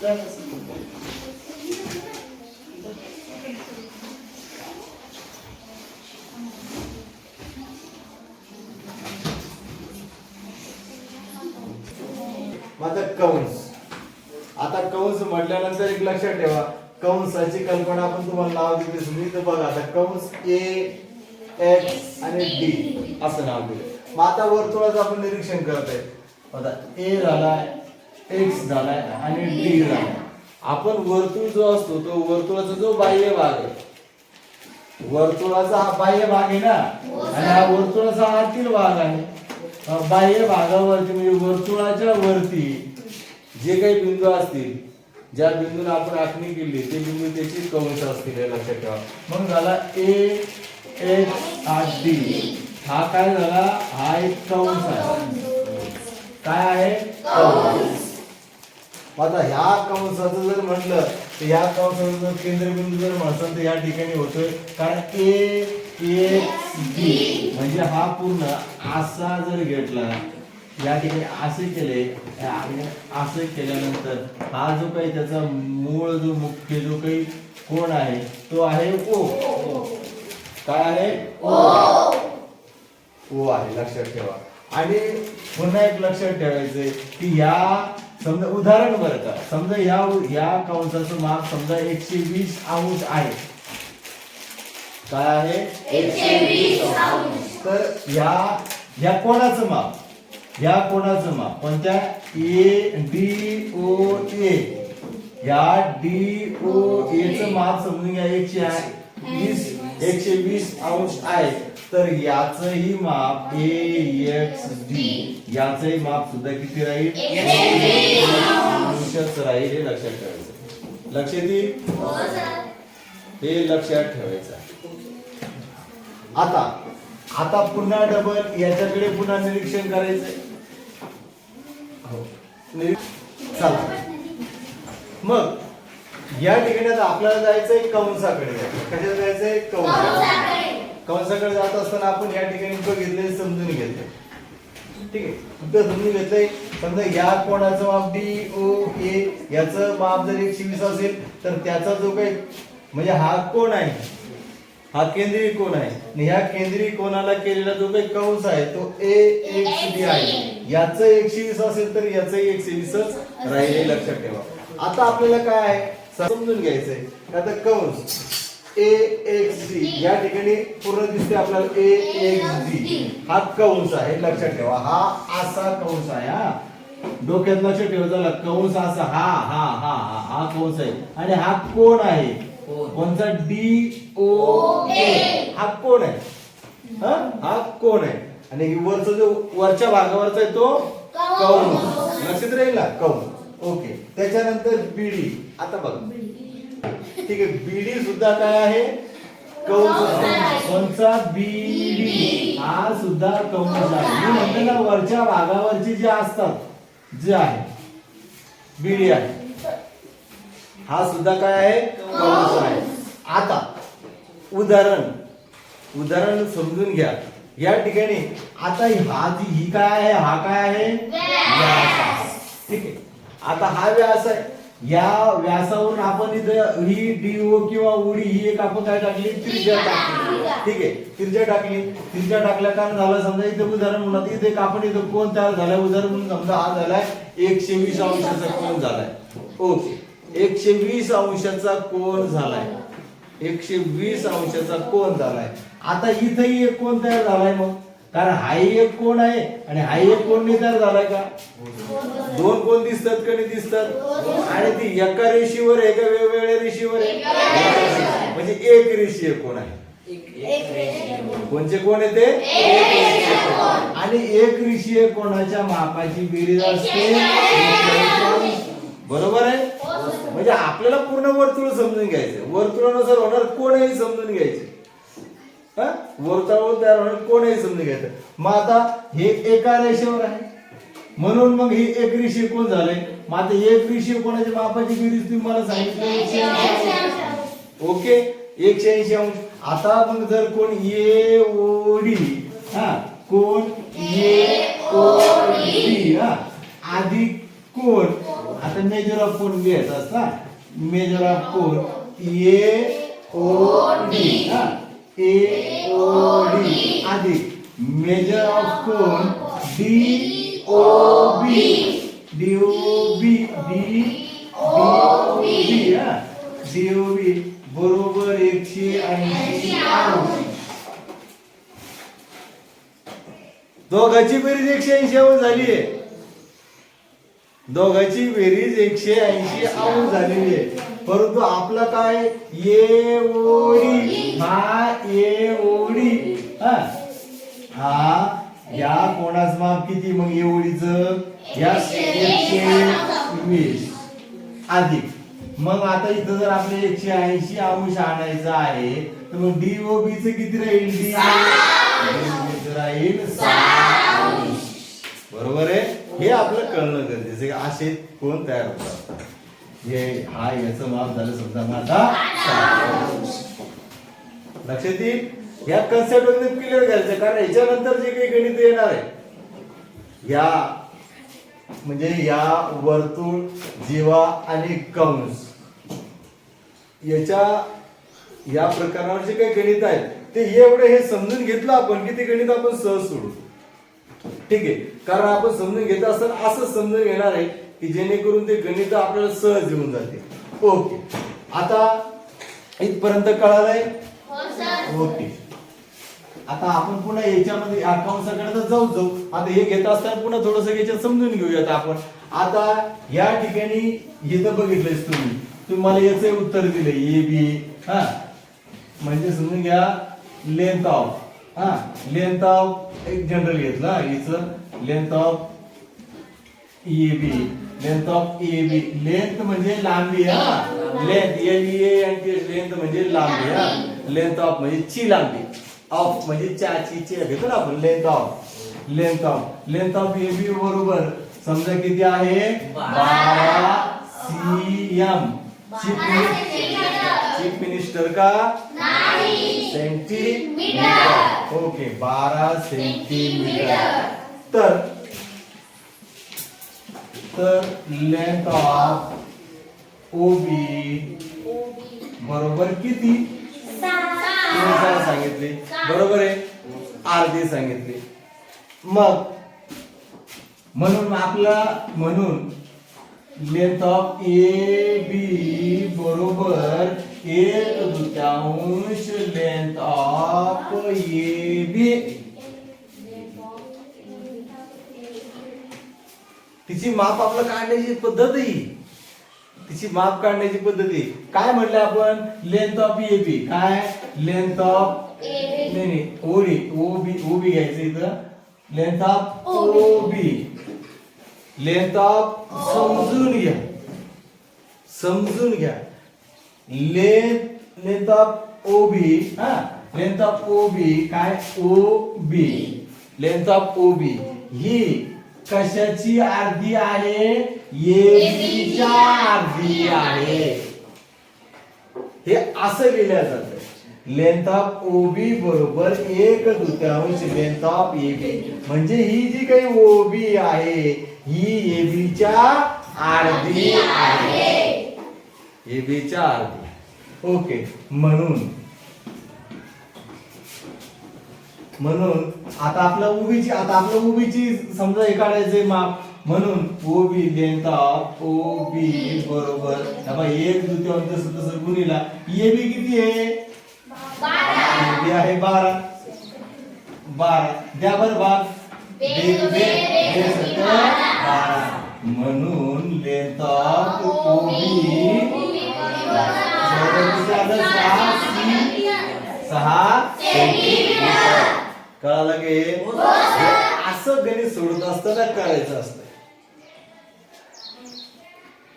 माझा कंस. आता कंस म्हटल्यानंतर एक लक्षात ठेवा. कंसाची कल्पना आपण तुम्हाला नाव दिली तुम्ही तर बघा. आता कंस ए एक्स आणि डी असं नाव दिलं. मग आता वर्तुळाचं आपण निरीक्षण करत आहे आता ए झालाय. एक्स झालाय आणि डी झालाय. आपण वर्तुळ जो असतो तो वर्तुळाचा जो बाह्य भाग आहे वर्तुळाचा हा बाह्य भाग आहे ना? आणि हा वर्तुळाचा आतील भाग आहे. बाह्य भागावरती म्हणजे वर्तुळाच्या वरती जे काही बिंदू असतील ज्या बिंदूला आपण आखणी केली ते बिंदू त्याची कंस असतील लक्षात ठेवा. मग झाला ए एच आर डी हा काय झाला? हा एक कंस आहे. काय आहे? कंस. आता ह्या कंसाचं जर म्हटलं तर ह्या कंसाचं जर केंद्रबिंदू जर म्हटलं तर या ठिकाणी होतोय. कारण ए एक्स डी म्हणजे हा पूर्ण असा जर घेतला या ठिकाणी असे केले असं केल्यानंतर हा जो काही त्याचा मूळ जो मुख्य जो काही कोण आहे तो आहे ओ काय आहे? ओ आहे लक्षात ठेवा. आणि पुन्हा एक लक्षात ठेवायचंय की या समजा उदाहरण बरं का. समजा या या कंसाचं माप समजा एकशे वीस अंश आहे. काय आहे? तर या या कोणाचं माप? या कोणाचं माप? कोणत्या? A D O A. या डी ओ ए च माप समजून घ्या एकशे आहे वीस एकशे वीस अंश आहे. तर याचंही माप ए एक्स डी याचंही माप सुद्धा किती राहील? राहील हे लक्षात ठेवायचं. लक्षात येईल हे लक्षात ठेवायचं आता आता पुन्हा डबल याच्याकडे पुन्हा निरीक्षण करायचंय. हो. चला. मग या ठिकाणी आपल्याला जायचंय कंसाकडे. कशाला जायचंय? कंस. कंसाकडे जात असताना आपण या ठिकाणी बघितलंय समजून घेतलंय. ठीक आहे. फक्त समजून घेतलंय. समजा या कोणाचं माप डी ओ ए याचं माप जर एकशे वीस असेल तर त्याचा जो काही म्हणजे हा कोण आहे? हा केंद्रीय कोण आहे? आणि ह्या केंद्रीय कोणाला केलेला जो काही कंस आहे तो ए एक्स डी आहे याचं एकशे वीस असेल तर याचं एकशे वीसच राहिले लक्षात ठेवा. आता आपल्याला काय आहे? समजून घ्यायचंय. आता कंस. ए एक्स डी या ठिकाणी पूर्ण दिसते आपल्याला ए एक्स डी हा कंस आहे लक्षात ठेवा. हा असा कंस आहे हा. डोक्यात लक्षात ठेवा झाला कंस असा हा हा हा हा हा कंस आहे. आणि हा कोण आहे? कोणचा? डी ओ ए हा कोण आहे? हा? हा कोण आहे? आणि वरचा जो वरच्या भागावरचा आहे तो कंस. लक्षात राहील? ना कंस. ओके. त्याच्यानंतर बीडी आता बघा. ठीक आहे बीडी सुद्धा काय आहे? कंस कोणचा बीडी. हा सुद्धा कंस आहे? मी म्हणतो ना वरच्या भागावरचे जे असतात जे आहे बीडी आहे हा सुद्धा काय आहे? कंस आहे? आता उदाहरण. उदाहरण समजून घ्या. या ठिकाणी आता ही- हा जी ही काय आहे? हा काय आहे? व्यास. आहे. ठीक आहे. आता हा व्यास आहे. या व्यासावरून आपण इथं ही डीओ किंवा उडी ही एक आपण काय टाकली? त्रिज्या टाकली. ठीक आहे. त्रिज्या टाकली. त्रिज्या टाकल्या कारण झालं? समजा इथे उदाहरण म्हणत इथे आपण इथं कोण तयार झालाय? उदाहरण म्हणून समजा हा झालाय एकशे वीस अंशाचा कोण झालाय? ओके. एकशे वीस अंशाचा कोण झालाय? एकशे वीस अंशाचा कोण झालाय? आता इथंही एक कोण तयार झालाय मग? कारण हाही एक कोण आहे आणि हाही एक कोण तयार झालाय का? दोन कोण दिसतात का नाही दिसतात? आणि ती एका रेषीवर आहे का वेगवेगळ्या रेषीवर आहे. म्हणजे एक रेषीय कोण आहे? कोणचे कोण आहे ते? एक रेषीय कोण. आणि एक रेषीय कोणाच्या मापाची बेरीज असते? बरोबर आहे? म्हणजे आपल्याला पूर्ण वर्तुळ समजून घ्यायचं वर्तुळानुसार होणार कोणही समजून घ्यायचे हा? वर्तुळ तयार होणार कोणही समजून घ्यायचं मग आता हे एका रेषेवर आहे. म्हणून मग हे एक रेषीय कोण झालंय मग आता एक रेषीय कोणाच्या मापाची बेरीज तुम्ही मला सांगितलं? एकशे ऐंशी ओके एकशे ऐंशी. अंश आता मग जर कोण ये ओडी हा? कोण? ये ओडी हा? आधी कोण? आता मेजर ऑफ कोण घ्यायचा असता? मेजर ऑफ कोण? ए ओ डी हा? ए ओ डी अधिक मेजर ऑफ कोण? D O B D O B D O B D O B बरोबर एकशे ऐंशी दोघांची बेरीज एकशे ऐंशी अंश झाली आहे. दोघांची बेरीज एकशे ऐंशी अंश झालेली आहे. परंतु आपला काय? ये ओडी. हा ये ओडी. हा. हा या कोणाच माप किती? मग ये ओडीच? या एकशे वीस. अधिक. मग आता इथं जर आपले एकशे ऐंशी अंश आणायचं आहे तर मग डी ओ बी च किती राहील? डी राहील. बरोबर आहे? हे आपलं कळणं गरजेचं असे कोण तयार होतात? हे हा याचं माप झालं समजा माझा. लक्षात येईल? या कन्सेप्ट एकदम क्लिअर करायचं कारण याच्यानंतर जे काही गणित येणार आहे या म्हणजे या वर्तुळ जीवा आणि कंस याच्या या प्रकरणावर जे काही गणित आहेत ते एवढे हे समजून घेतलं आपण की ते गणित आपण सहज सोडू. ठीक आहे? कारण आपण समजून घेत असताना असं समजून घेणार आहे. की जेणेकरून ते गणित आपल्याला सहज येऊन जाते. ओके. आता इथपर्यंत कळालंय? ओके. आता आपण पुन्हा याच्यामध्ये तर जाऊ जाऊ. आता हे घेत असताना पुन्हा थोडस याच्यात समजून घेऊयात आपण. आता या ठिकाणी इथं बघितलंयस तुम्ही. तुम्ही मला याचे उत्तर दिले ए बी हा. म्हणजे समजून घ्या लेंथ ऑफ हा. लेंथ ऑफ एक जनरल घेतला हिचं length of A B length of A B length म्हणजे लांबी हा? लेंथ एल ए आणि लेंथ म्हणजे लांबी हा? लेंथ ऑफ़ म्हणजे ची लांबी. ऑफ़ म्हणजे चाची ची घेतो ना आपण length of length of length of A B बरोबर समजा किती आहे? बारा सी एम. चीफ मिनिस्टर का? सेंटीमीटर ओके बारा सेंटीमीटर. तर तर लेंथ ऑफ ओ बी. बरोबर किती? सांगितले? बरोबर आहे. अर्धी सांगितले. मग म्हणून आपला म्हणून लेंथ ऑफ ए बी बरोबर एक दुत्यांश लेंथ ऑफ ए बी तिची माप आपलं काढण्याची पद्धत ही तिची माप काढण्याची पद्धती काय म्हटलं आपण? लेंथ ऑफ ए बी काय? लेंथ ऑफ नाही नाही. OD O B O B घ्यायचं इथं. Length of O B length of समजून घ्या. समजून घ्या. Length length of O B हा? लेंथ ऑफ ओ बी काय? ओ बी लेंथ ऑफ ओ बी ही कशाची अर्धी आहे? एबीच्या अर्धी आहे. हे असं लिहिलं जात. लेंथ ऑफ ओबी बरोबर एक दुत्यांश लेंथ ऑफ एबी. म्हणजे ही जी काही ओबी आहे ही एबीच्या अर्धी आहे. एबीच्या अर्धी ओके म्हणून म्हणून आता आपल्या उभीची आता आपल्या उभीची समजा हे काढायचे माप म्हणून ओबी लेंथ ऑफ ओ बी बरोबर एक द्वितीयांश जसं तसं गुणीला ए बी किती आहे बी आहे बारा बारा द्या बर भाग बारा म्हणून लेंथ ऑफ ओ बी सहा सेंटीमीटर कळालं की? असं गणित सोडत असताना करायचं असतं?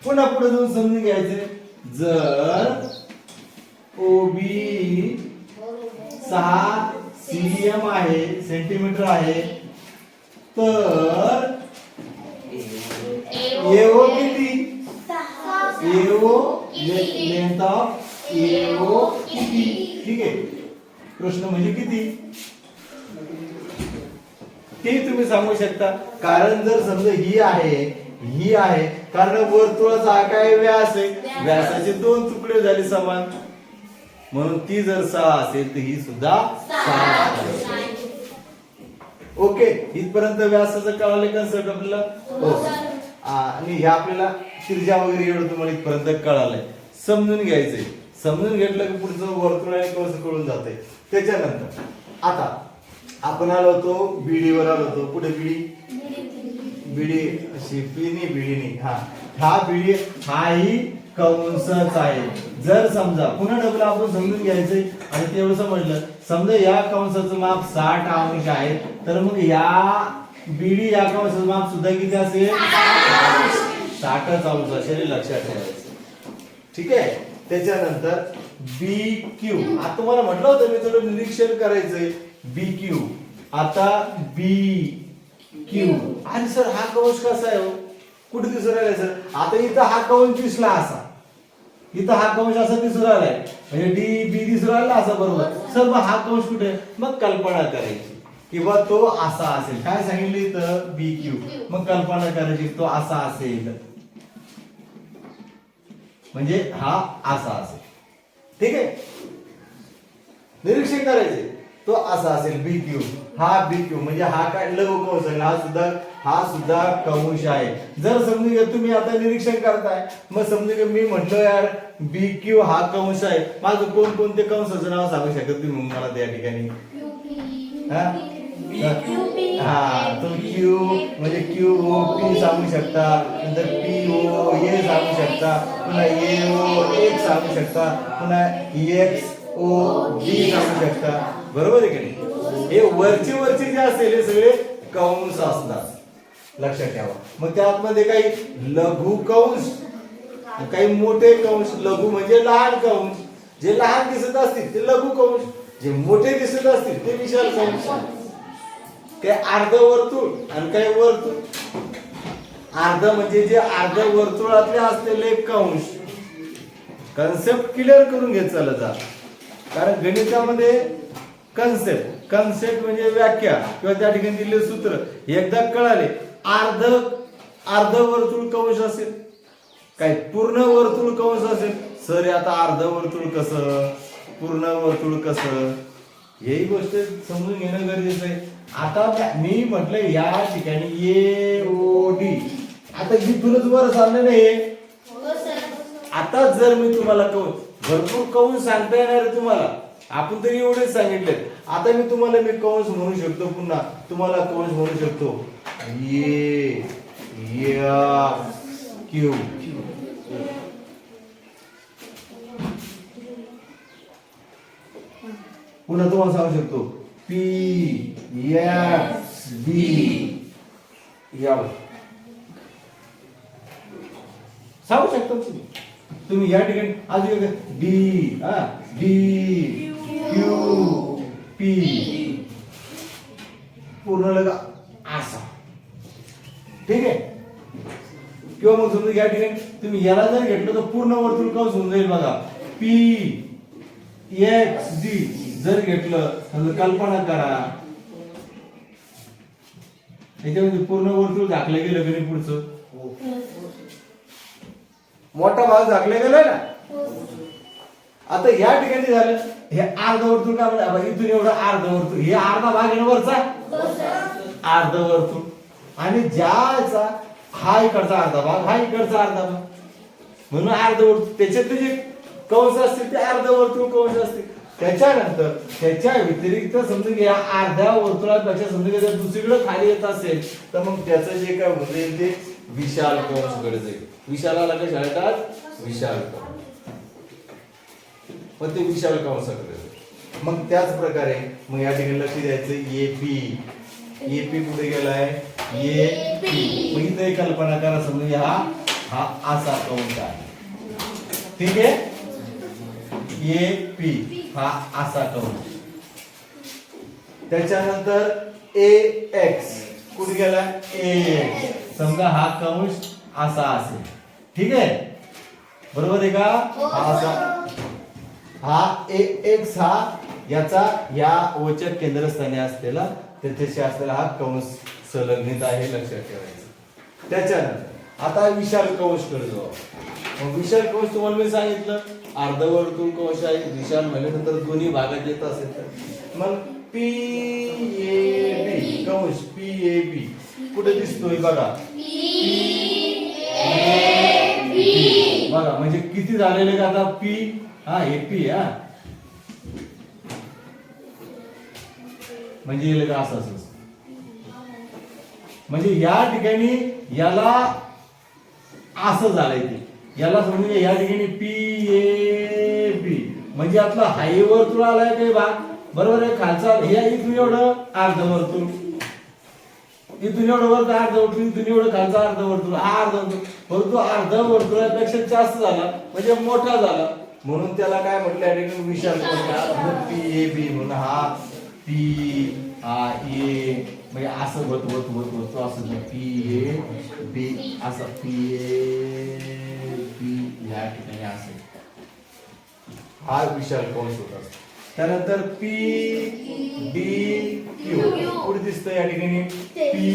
पुन्हा पुढे जाऊन समजून घ्यायचे. जर ओबी सहा सीएम आहे सेंटीमीटर आहे तर एओ किती? एओ लेंथ ऑफ एओ किती? ठीक आहे. प्रश्न म्हणजे किती? ते तुम्ही सांगू शकता? कारण जर समजा ही आहे ही आहे कारण वर्तुळाचा हा काय व्यास आहे? व्यासाचे दोन तुकडे झाले समान. म्हणून ती जर सहा असेल तर ही सुद्धा सहा. ओके इथपर्यंत व्यासाचं कळालं कन्सेप्ट आपल्याला? हो. आ, आणि हे आपल्याला त्रिज्या वगैरे एवढं तुम्हाला इथपर्यंत कळालंय. समजून घ्यायचंय. समजून घेतलं की पुढचं वर्तुळ कळून जाते त्याच्यानंतर आता आपण आलो होतो बीडीवर आलो होतो. कुठे बीडी? बीडी शिपिनी पिनी बिडीनी हा. हा बीडी हाही कंसच आहे. जर समजा पुन्हा डबल आपण समजून घ्यायचंय आणि तेवढं समजलं. समजा या कंसाचं माप साठ अंश आहे तर मग या बीडी या कंसाचं माप सुद्धा किती असेल? साठच अंश असेल. लक्षात ठेवायचं. ठीक आहे? त्याच्यानंतर बी क्यू आता तुम्हाला म्हटलं होतं मी थोडं निरीक्षण करायचंय. बी क्यू आता बी क्यू अरे सर हा कवच कसा आहे हो? कुठे दिसून राहिलाय सर? आता इथं हा कवच दिसला असा. इथं हा कवच असा दिसून राहिलाय. म्हणजे डी बी दिसून राहिला असा बरोबर. सर मग हा कवच कुठे? मग कल्पना करायची. किंवा तो असा असेल. काय सांगितलं इथं? बी क्यू मग कल्पना करायची तो असा असेल. म्हणजे हा असा असेल. ठीक आहे? निरीक्षण करायचे. तो असा असेल बी क्यू हा बी क्यू म्हणजे हा काय लघु कंस आहे हा सुद्धा हा सुद्धा कंश आहे. जर समजून घ्या तुम्ही आता निरीक्षण करताय. मग समजून घ्या मी म्हटलं यार बी क्यू हा कंश आहे. माझं कोण कोणते कंसाचं नाव सांगू शकत तुम्ही मला त्या ठिकाणी? हा? हा तो क्यू म्हणजे क्यू ओ पी सांगू शकता. नंतर पी ओ ए सांगू शकता. पुन्हा ए ओ एक सांगू शकता. पुन्हा एक्स ओ बी सांगू शकता. बरोबर आहे की नाही? हे वरचे वरचे जे असेल हे सगळे कंस असतात. लक्षात ठेवा. मग त्यामध्ये काही लघु कंस काही मोठे कंस लघु म्हणजे लहान कंस. जे लहान दिसत असतील ते लघु कंस जे मोठे दिसत असतील ते विशाल कंस. काही अर्ध वर्तुळ आणि काही वर्तुळ? अर्ध म्हणजे जे अर्ध वर्तुळातले असलेले कंस. कन्सेप्ट क्लिअर करून घेत चालत जा. कारण गणितामध्ये कन्सेप्ट कन्सेप्ट म्हणजे व्याख्या किंवा त्या ठिकाणी दिलेले सूत्र. एकदा कळाले अर्ध अर्ध वर्तुळ कंस असेल. काय पूर्ण वर्तुळ कंस असेल. सर हे आता अर्ध वर्तुळ कसं? पूर्ण वर्तुळ कसं? ही गोष्ट समजून घेणं गरजेचं आहे. आता मी म्हटलं या ठिकाणी ए ओ डी आता इथूनच वर चाललेलं आहे आता जर मी तुम्हाला कहून भरपूर कहून सांगता येणार तुम्हाला. आपण तरी एवढेच सांगितले आता मी तुम्हाला मी कंस म्हणू शकतो पुन्हा. तुम्हाला कंस म्हणू शकतो. ये क्यू. पुन्हा तुम्हाला सांगू शकतो. P B. या सांगू शकता तुम्ही. तुम्ही या ठिकाणी. अजून डी हा डी. क्यू पी पूर्ण लगा. असा. ठीक आहे? किंवा मग समजा या ठिकाणी तुम्ही याला जर घेतलं तर पूर्ण वर्तुळ कंस होऊन जाईल बघा. पी एक्स डी जर घेतलं तर कल्पना करा. याच्यामध्ये पूर्ण वर्तुळ झाकलं गेलं की नाही पुढचं? मोठा भाग झाकला गेलाय ना? आता या ठिकाणी झालं हे अर्ध वर्तुळ का म्हणजे इथून एवढं अर्ध वर्तुळ. हे अर्धा भाग आहे ना वरचा? अर्ध वर्तुळ. आणि ज्याचा हा इकडचा अर्धा भाग हा इकडचा अर्धा भाग. म्हणून अर्ध वर्तुळ त्याच्यातले जे कंस असतील ते अर्ध वर्तुळ कंस असतील. त्याच्यानंतर त्याच्या व्यतिरिक्त समजून घ्या अर्ध्या वर्तुळापेक्षा समजून घ्या जर दुसरीकडे खाली येत असेल तर मग त्याचं जे काय होऊन ते विशाल कंसकडे जाईल. विशालाला काय शाळेतात विशाल कंस. पण ते विशाल कंसाकडे जाईल मग त्याच प्रकारे मग या ठिकाणी लक्ष द्यायचं ए पी. ए पी कुठे गेलाय? A P. मग इथे कल्पना करा समजून हा हा असा कंस आहे. ठीक आहे? ए पी हा असा कंस त्याच्यानंतर ए एक्स कुठे गेला ए एक्स. समजा हा कंस असा असेल. ठीक आहे? बरोबर आहे का? हा असा. हा एक एक्स हा याचा या वचक केंद्रस्थानी असलेला त्याच्याशी असलेला हा कंस संलग्नित आहे लक्षात ठेवायचं. त्याच्यानंतर आता विशाल कंश करतो मग विशाल कंश तुम्हाला मी सांगितलं अर्धवर्तुळ कंश आहे विशाल म्हणल्यानंतर दोन्ही भागात येत असेल तर. मग P A B Kansa P A B कुठे दिसतोय बघा. बघा म्हणजे किती झालेले का आता? पी. हा हे पी हा. म्हणजे येईल का असं असं म्हणजे या ठिकाणी याला असं झालंय ते. याला समजून या ठिकाणी पी ए बी. म्हणजे आपला हायवर वर्तुळ आलाय काही भाग? बरोबर आहे खालचा हे इथून एवढं अर्ध वर्तुळ इथून एवढं वरत अर्ध वर्तुळ इथून एवढं खालचं अर्ध वर्तुळ हा अर्ध वर्तुळ परंतु अर्ध वर्तुळापेक्षा जास्त झाला म्हणजे मोठा झाला. म्हणून त्याला काय म्हटलं अरे ठिकाणी विशाल पी ए बी म्हणून हा पी हा ए म्हणजे असं होत होत होत होत असं पी ए बी असं पी ए बी या ठिकाणी असं हा विशाल होत असतो त्यानंतर पी डी क्यू. पुढे दिसतं या ठिकाणी? P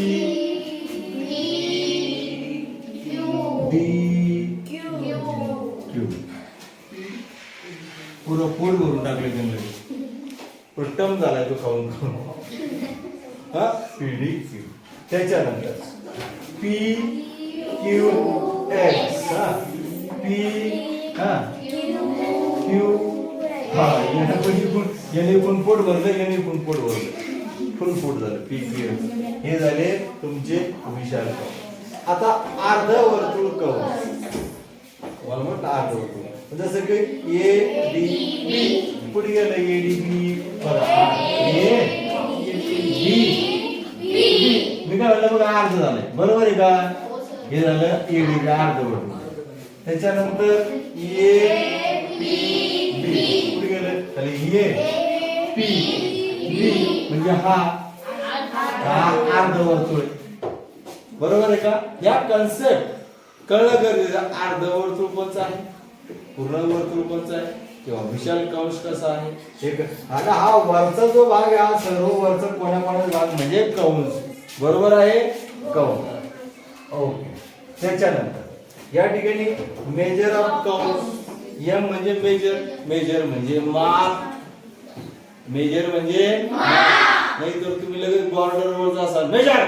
D Q. पुरं पोट भरून टाकले त्यांनी. टम झालाय तो खाऊन खाऊन. हा? P D Q. त्याच्यानंतर पी क्यू एक्स. हा? पी हा? क्यू हा याने पण इकडून याने पण पोट भरलं याने पण पोट भरलं. फुल पोट झालं पीक हे झाले तुमचे विशाल कव आता अर्ध वर्तुळ कवच मला म्हटलं अर्ध वर्तुळ. जसं की ए डी बी पुढे गेलं? ए डी बी ए मी काय म्हणलं बघा अर्ध झालंय. बरोबर आहे का? हे झालं ए डी अर्ध वर्तुळ. त्याच्यानंतर ए बी खाली ए पी बी म्हणजे हा. हा अर्ध वर्तुळ आहे. बरोबर आहे का? या कन्सेप्ट कळलं गरजेचं अर्ध वर्तुळ कोणचं आहे? पूर्ण वर्तुळ कोणचं आहे? किंवा विशाल कंश कसा आहे? एक आता हा वरचा जो भाग आहे हा सर्व वरचा कोणा कोणाचा भाग म्हणजे कंस. बरोबर आहे? कंस. ओके. त्याच्यानंतर या ठिकाणी मेजर ऑफ कंस. एम म्हणजे मेजर मेजर म्हणजे माप. मेजर म्हणजे नाही तर तुम्ही लगेच बॉर्डर वर असाल. मेजर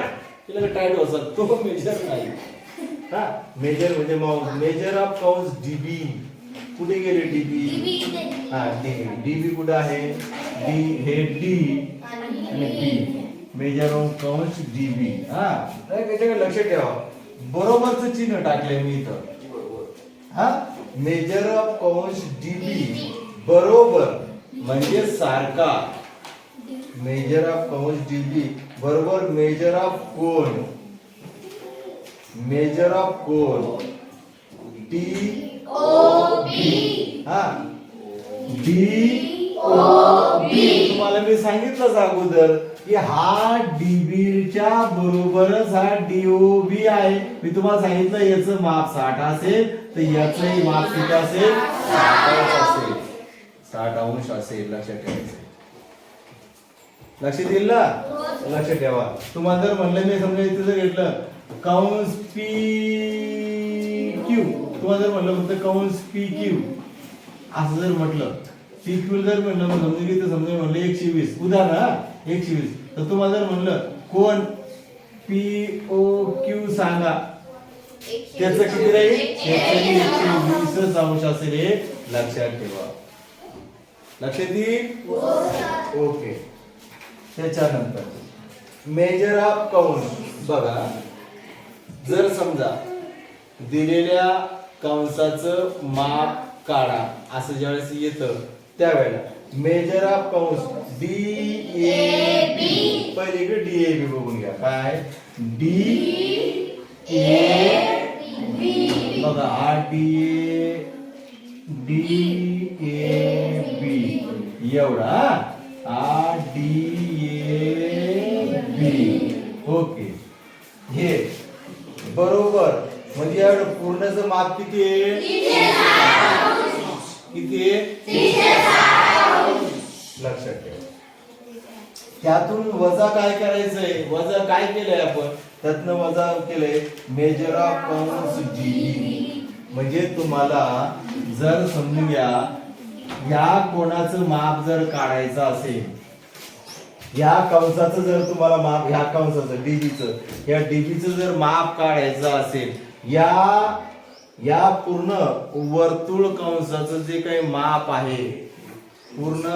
की लगेच टाईट होसाल तो मेजर नाही. हा? मेजर म्हणजे माउस मेजर ऑफ काउंस डीबी कुठे गेले डीबी हा डीबी डीबी कुठे आहे? डी हे डी आणि बी मेजर ऑफ काउंस डीबी हा? नाही त्याच्याकडे लक्ष ठेवा. बरोबरच चिन्ह टाकले मी इथं. हा? मेजर ऑफ काउंस डीबी बरोबर. म्हणजे सारखा. मेजर ऑफ काउंस डीबी बरोबर मेजर ऑफ कोण? मेजर ऑफ कोण? D O B. हा. D O B. तुम्हाला मी सांगितलंच अगोदर की हा डीबी च्या बरोबरच हा डीओबी आहे. मी तुम्हाला सांगितलं याचं माप साठ असेल तर याचंही माप किती असेल? साठ असेल. साठ अंश असेल लक्षात ठेवायचं. लक्षात येईल ना? लक्षात ठेवा. तुम्हाला जर म्हणलं मी समजा इथे जर घेतलं काउन्स पी क्यू तुम्हाला जर म्हणलं फक्त काउन्स पी क्यू असं जर म्हटलं पी क्यू जर म्हणलं मग समजा की समजा म्हणलं एकशे वीस. उदाहरण हा एकशे वीस. तर तुम्हाला जर म्हणलं कोण पी ओ क्यू सांगा? त्याचं किती राहील? एकशे वीसच अंश असेल हे लक्षात ठेवा. लक्षात येईल? ओके. त्याच्यानंतर मेजर ऑफ काउंस बघा. जर समजा दिलेल्या कंसाचं माप काढा असं ज्यावेळेस येतं त्यावेळेला मेजर ऑफ काउंस डी ए बी पहिले डी ए बी बघून घ्या. काय? डी ए बघा R D A D A B. एवढा? R D A B. Okay. हे बरोबर. म्हणजे या पूर्णच माप किती किती लक्षात ठेवा. त्यातून वजा काय करायचंय? वजा काय केलंय आपण? त्यातनं वजा केले मेजर ऑफ कंस डी म्हणजे तुम्हाला जर समजून घ्या या कोणाचं माप जर काढायचं असेल या कंसाचं जर तुम्हाला माप ह्या कंसाचं डीबीचं या डीबीचं जर माप काढायचं असेल या या पूर्ण वर्तुळ कंसाचं जे काही माप आहे पूर्ण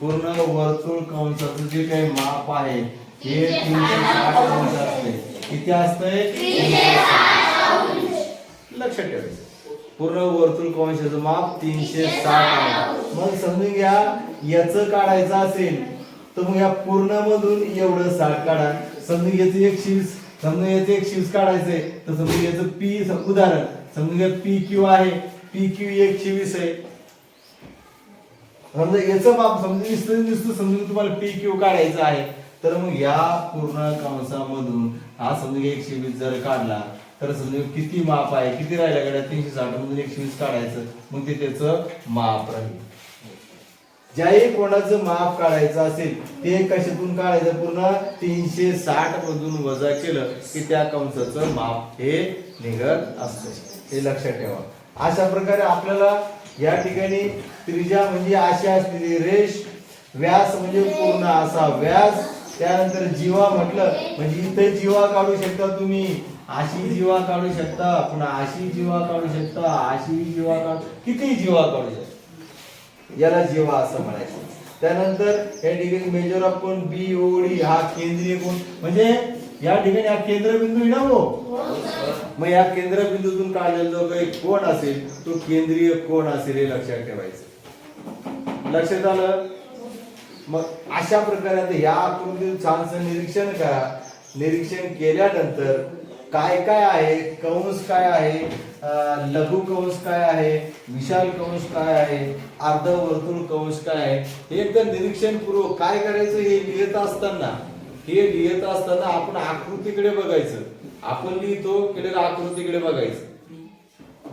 पूर्ण वर्तुळ कंसाचं जे काही माप आहे हे तीनशे साठ अंश असते? किती असतंय लक्षात ठेवायचं पूर्ण वर्तुळ कंसाचं माप तीनशे साठ अंश मग समजून घ्या याचं काढायचं असेल तर मग या पूर्ण मधून एवढं साठ काढा. समजून घ्यायचं एक वीस समजून याचं एक वीस काढायचंय तर समजून याचं पी उदाहरण. समजून घ्या पी क्यू आहे. पी क्यू एकशे वीस आहे. समजा याचं माप समजून दिसतं दिसतं समजून तुम्हाला पी क्यू काढायचं आहे. तर मग या पूर्ण कंसामधून हा समजा एकशे वीस जर काढला तर समजा किती माप आहे किती राहिल्या गड्या? तीनशे साठ मधून एकशे वीस काढायचं. मग ते त्याचं माप राहील. ज्याही कोणाचं माप काढायचं असेल ते कशातून काढायचं? पूर्ण तीनशे साठ मधून वजा केलं की त्या कंसाचं माप हे निघत असतं. हे लक्षात ठेवा. अशा प्रकारे आपल्याला या ठिकाणी त्रिजा म्हणजे अशी असलेली रेष व्यास म्हणजे पूर्ण असा व्यास. त्यानंतर जीवा म्हटलं म्हणजे इथे जीवा काढू शकता तुम्ही अशी जीवा काढू शकता पुन्हा अशी जीवा काढू शकता अशी जीवा काढू किती जीवा काढू शकता? याला जीवा असं म्हणायचं. त्यानंतर या ठिकाणी मेजर ऑफ कोण? बी ओडी हा केंद्रीय कोण? म्हणजे या ठिकाणी हा केंद्रबिंदू ना हो? मग या केंद्रबिंदूतून काढलेला जो काही कोण असेल तो केंद्रीय कोण असेल हे लक्षात ठेवायचं. लक्षात आलं? मग अशा प्रकारे आता या आकृतीचं छानसं निरीक्षण करा. निरीक्षण केल्यानंतर काय काय आहे? कंस काय आहे? लघु कंस काय आहे? विशाल कंस काय आहे? अर्धवर्तुळ कंस काय आहे? हे एकदम निरीक्षणपूर्वक काय करायचं हे लिहित असताना हे लिहित असताना आपण आकृतीकडे बघायचं. आपण लिहितो केलेल्या आकृतीकडे बघायचं.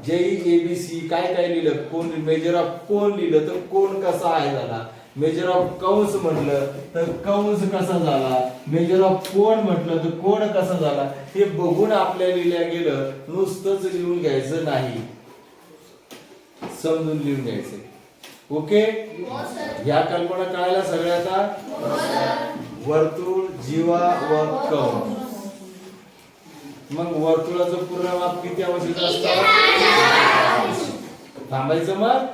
जेई एबीसी काय काय लिहिलं कोण मेजर ऑफ कोण लिहिलं तर कोण कसा आहे झाला? मेजर ऑफ कंस म्हटलं तर कंस कसा झाला? मेजर ऑफ कोण म्हटलं तर कोण कसा झाला? हे बघून आपल्या लिहिल्या गेलं नुसतंच लिहून घ्यायचं नाही. समजून लिहून घ्यायचं. ओके या कल्पना कळायला सगळ्याचा वर्तुळ जीवा व कौन मग वर्तुळाचं पूर्ण माप किती आवश्यक असतं? थांबायचं मग?